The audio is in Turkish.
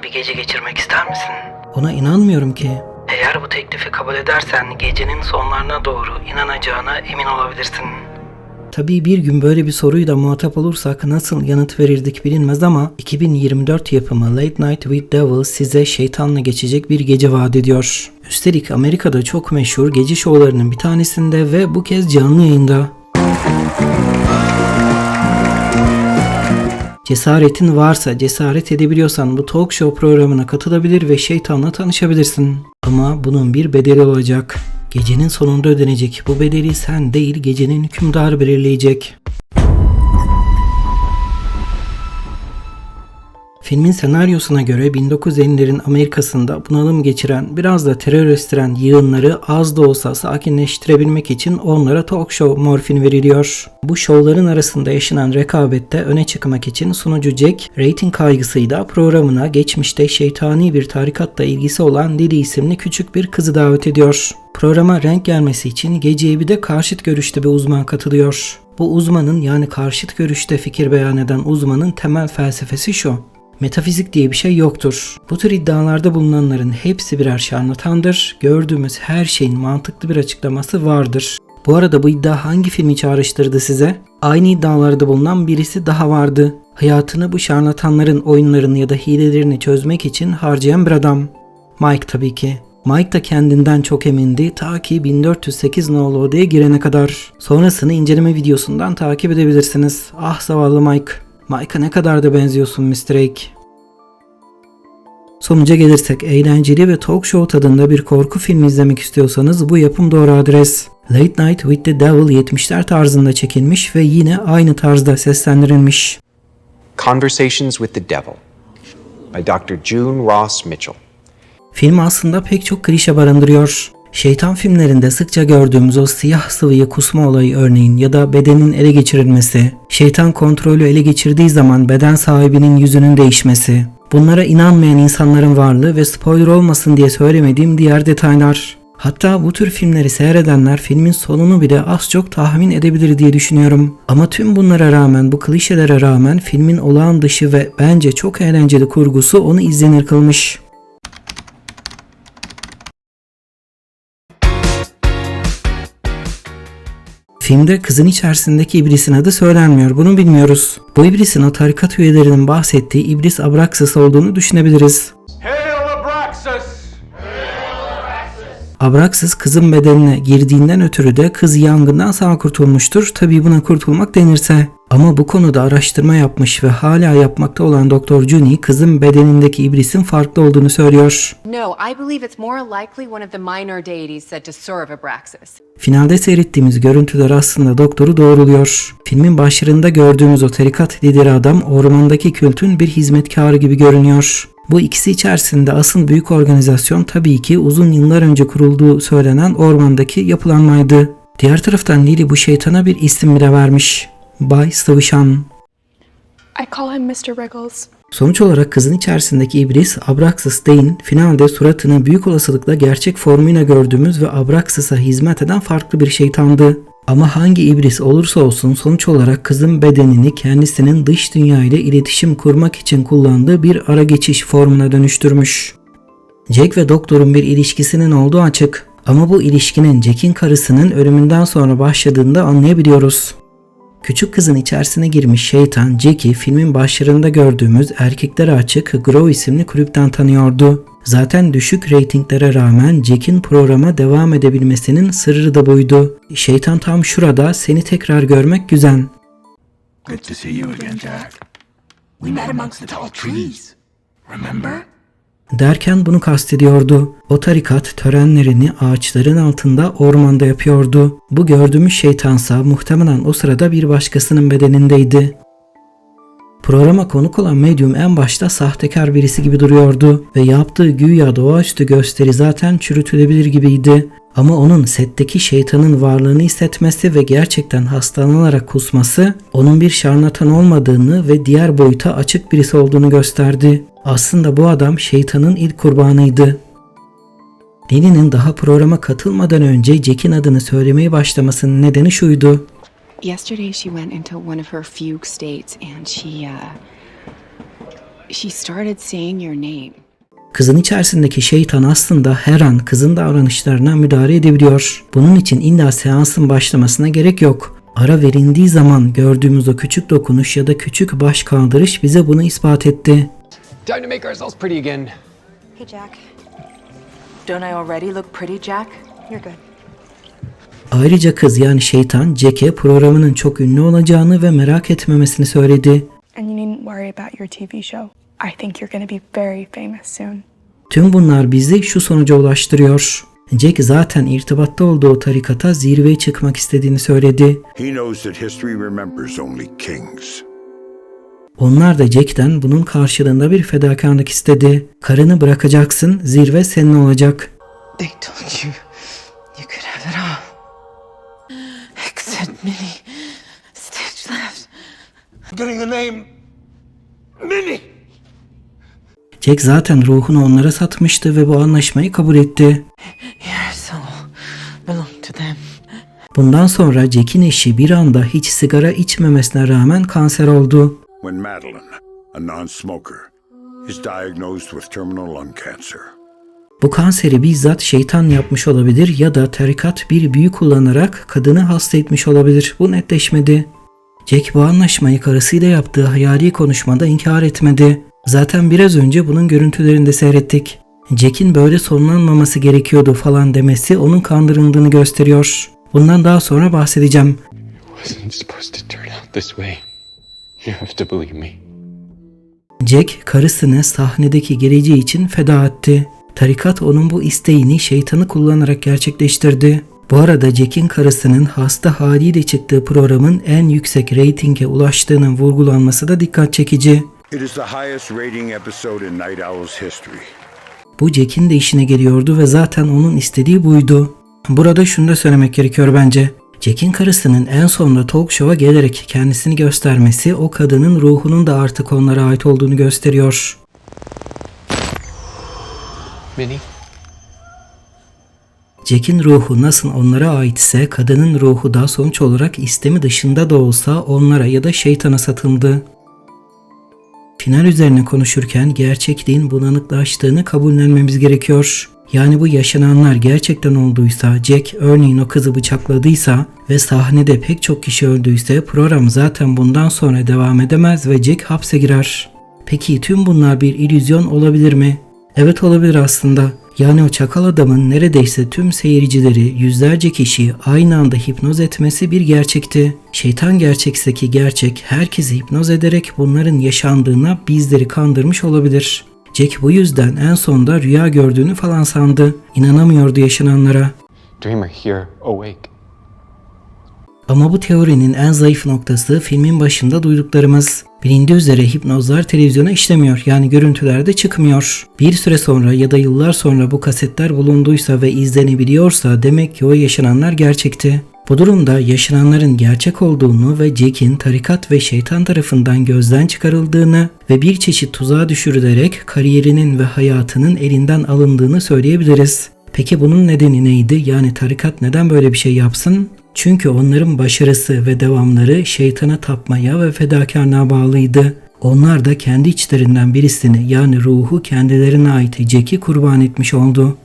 onunla bir gece geçirmek ister misin? Ona inanmıyorum ki. Eğer bu teklifi kabul edersen gecenin sonlarına doğru inanacağına emin olabilirsin. Tabii bir gün böyle bir soruyla muhatap olursak nasıl yanıt verirdik bilinmez ama 2024 yapımı Late Night with Devil size şeytanla geçecek bir gece vaat ediyor. Üstelik Amerika'da çok meşhur gece şovlarının bir tanesinde ve bu kez canlı yayında. Cesaretin varsa, cesaret edebiliyorsan bu talk show programına katılabilir ve şeytanla tanışabilirsin. Ama bunun bir bedeli olacak. Gecenin sonunda ödenecek. Bu bedeli sen değil gecenin hükümdarı belirleyecek. Filmin senaryosuna göre 1950'lerin Amerika'sında bunalım geçiren, biraz da terör estiren yığınları az da olsa sakinleştirebilmek için onlara talk show morfin veriliyor. Bu şovların arasında yaşanan rekabette öne çıkmak için sunucu Jack, reyting kaygısıyla programına geçmişte şeytani bir tarikatla ilgisi olan Lily isimli küçük bir kızı davet ediyor. Programa renk gelmesi için geceye bir de karşıt görüşte bir uzman katılıyor. Bu uzmanın yani karşıt görüşte fikir beyan eden uzmanın temel felsefesi şu. Metafizik diye bir şey yoktur. Bu tür iddialarda bulunanların hepsi birer şarlatandır. Gördüğümüz her şeyin mantıklı bir açıklaması vardır. Bu arada bu iddia hangi filmi çağrıştırdı size? Aynı iddialarda bulunan birisi daha vardı. Hayatını bu şarlatanların oyunlarını ya da hilelerini çözmek için harcayan bir adam. Mike tabii ki. Mike da kendinden çok emindi ta ki 1408 nolu odaya girene kadar. Sonrasını inceleme videosundan takip edebilirsiniz. Ah zavallı Mike. Mike'a ne kadar da benziyorsun Mr. Ake. Sonuca gelirsek eğlenceli ve talk show tadında bir korku filmi izlemek istiyorsanız bu yapım doğru adres. Late Night with the Devil 70'ler tarzında çekilmiş ve yine aynı tarzda seslendirilmiş. Conversations with the Devil by Dr. June Ross Mitchell. Film aslında pek çok klişe barındırıyor. Şeytan filmlerinde sıkça gördüğümüz o siyah sıvıyı kusma olayı örneğin ya da bedenin ele geçirilmesi, şeytan kontrolü ele geçirdiği zaman beden sahibinin yüzünün değişmesi, bunlara inanmayan insanların varlığı ve spoiler olmasın diye söylemediğim diğer detaylar. Hatta bu tür filmleri seyredenler filmin sonunu bile az çok tahmin edebilir diye düşünüyorum. Ama tüm bunlara rağmen, bu klişelere rağmen filmin olağan dışı ve bence çok eğlenceli kurgusu onu izlenir kılmış. Filmde kızın içerisindeki iblisin adı söylenmiyor. Bunu bilmiyoruz. Bu iblisin o tarikat üyelerinin bahsettiği iblis Abraxas olduğunu düşünebiliriz. Hail Abraxas kızın bedenine girdiğinden ötürü de kız yangından sağ kurtulmuştur. Tabi buna kurtulmak denirse. Ama bu konuda araştırma yapmış ve hala yapmakta olan Doktor Juni kızın bedenindeki iblisin farklı olduğunu söylüyor. No, I believe it's more likely one of the minor deities said to serve Abraxas. Finalde seyrettiğimiz görüntüler aslında doktoru doğruluyor. Filmin başlarında gördüğümüz o tarikat lideri adam ormandaki kültün bir hizmetkarı gibi görünüyor. Bu ikisi içerisinde asıl büyük organizasyon tabii ki uzun yıllar önce kurulduğu söylenen ormandaki yapılanmaydı. Diğer taraftan Lily bu şeytana bir isim bile vermiş. Bay Sıvışan. I call him Mr. Wriggles. Sonuç olarak kızın içerisindeki iblis Abraxas değil, finalde suratını büyük olasılıkla gerçek formuyla gördüğümüz ve Abraxas'a hizmet eden farklı bir şeytandı. Ama hangi iblis olursa olsun sonuç olarak kızın bedenini kendisinin dış dünya ile iletişim kurmak için kullandığı bir ara geçiş formuna dönüştürmüş. Jack ve doktorun bir ilişkisinin olduğu açık. Ama bu ilişkinin Jack'in karısının ölümünden sonra başladığını da anlayabiliyoruz. Küçük kızın içerisine girmiş şeytan Jack'i filmin başlarında gördüğümüz erkeklere açık Grow isimli kulüpten tanıyordu. Zaten düşük reytinglere rağmen Jack'in programa devam edebilmesinin sırrı da buydu. Şeytan tam şurada seni tekrar görmek güzel. Good to see you again, Jack. We met amongst the tall trees. Remember? Derken bunu kastediyordu. O tarikat törenlerini ağaçların altında ormanda yapıyordu. Bu gördüğümüz şeytansa muhtemelen o sırada bir başkasının bedenindeydi. Programa konuk olan medyum en başta sahtekar birisi gibi duruyordu ve yaptığı güya doğaüstü gösteri zaten çürütülebilir gibiydi. Ama onun setteki şeytanın varlığını hissetmesi ve gerçekten hastalanarak kusması onun bir şarlatan olmadığını ve diğer boyuta açık birisi olduğunu gösterdi. Aslında bu adam şeytanın ilk kurbanıydı. Lily'nin daha programa katılmadan önce Jack'in adını söylemeye başlamasının nedeni şuydu. Yesterday she went into one of her fugue states and she uh she started saying your name. Kızın içerisindeki şeytan aslında her an kızın davranışlarına müdahale edebiliyor. Bunun için illa seansın başlamasına gerek yok. Ara verildiği zaman gördüğümüz o küçük dokunuş ya da küçük baş kaldırış bize bunu ispat etti. Time to make ourselves pretty again. Hey, Jack. Don't I already look pretty, Jack? You're good. Ayrıca kız yani şeytan Jack'e programının çok ünlü olacağını ve merak etmemesini söyledi. Tüm bunlar bizi şu sonuca ulaştırıyor. Jack zaten irtibatta olduğu tarikata zirveye çıkmak istediğini söyledi. He knows that history remembers only kings. Onlar da Jack'ten bunun karşılığında bir fedakarlık istedi. Karını bırakacaksın, zirve senin olacak. They told you Except Minnie. Stitch left. Getting the name Minnie. Jack zaten ruhunu onlara satmıştı ve bu anlaşmayı kabul etti. Your soul belonged to them. Bundan sonra Jack'in eşi bir anda hiç sigara içmemesine rağmen kanser oldu. When Madeline, a non smoker, is diagnosed with terminal lung cancer. Bu kanseri bizzat şeytan yapmış olabilir ya da tarikat bir büyü kullanarak kadını hasta etmiş olabilir. Bu netleşmedi. Jack bu anlaşmayı karısıyla yaptığı hayali konuşmada inkar etmedi. Zaten biraz önce bunun görüntülerini de seyrettik. Jack'in böyle sonlanmaması gerekiyordu falan demesi onun kandırıldığını gösteriyor. Bundan daha sonra bahsedeceğim. Jack karısını sahnedeki geleceği için feda etti. Tarikat onun bu isteğini şeytanı kullanarak gerçekleştirdi. Bu arada Jack'in karısının hasta haliyle çıktığı programın en yüksek reytinge ulaştığının vurgulanması da dikkat çekici. It is the highest rating episode in Night Owl's history. Bu Jack'in de işine geliyordu ve zaten onun istediği buydu. Burada şunu da söylemek gerekiyor bence. Jack'in karısının en sonunda talk show'a gelerek kendisini göstermesi o kadının ruhunun da artık onlara ait olduğunu gösteriyor. Minnie? Jack'in ruhu nasıl onlara aitse kadının ruhu da sonuç olarak istemi dışında da olsa onlara ya da şeytana satıldı. Final üzerine konuşurken gerçekliğin bulanıklaştığını kabullenmemiz gerekiyor. Yani bu yaşananlar gerçekten olduysa, Jack örneğin o kızı bıçakladıysa ve sahnede pek çok kişi öldüyse program zaten bundan sonra devam edemez ve Jack hapse girer. Peki tüm bunlar bir illüzyon olabilir mi? Evet olabilir aslında. Yani o çakal adamın neredeyse tüm seyircileri, yüzlerce kişiyi aynı anda hipnoz etmesi bir gerçekti. Şeytan gerçekse ki gerçek herkesi hipnoz ederek bunların yaşandığına bizleri kandırmış olabilir. Jack bu yüzden en sonda rüya gördüğünü falan sandı. İnanamıyordu yaşananlara. Dreamer here, awake. Ama bu teorinin en zayıf noktası filmin başında duyduklarımız. Bilindiği üzere hipnozlar televizyona işlemiyor yani görüntülerde çıkmıyor. Bir süre sonra ya da yıllar sonra bu kasetler bulunduysa ve izlenebiliyorsa demek ki o yaşananlar gerçekti. Bu durumda yaşananların gerçek olduğunu ve Jack'in tarikat ve şeytan tarafından gözden çıkarıldığını ve bir çeşit tuzağa düşürülerek kariyerinin ve hayatının elinden alındığını söyleyebiliriz. Peki bunun nedeni neydi? Yani tarikat neden böyle bir şey yapsın? Çünkü onların başarısı ve devamları şeytana tapmaya ve fedakarlığa bağlıydı. Onlar da kendi içlerinden birisini yani ruhu kendilerine ait Jack'i kurban etmiş oldu.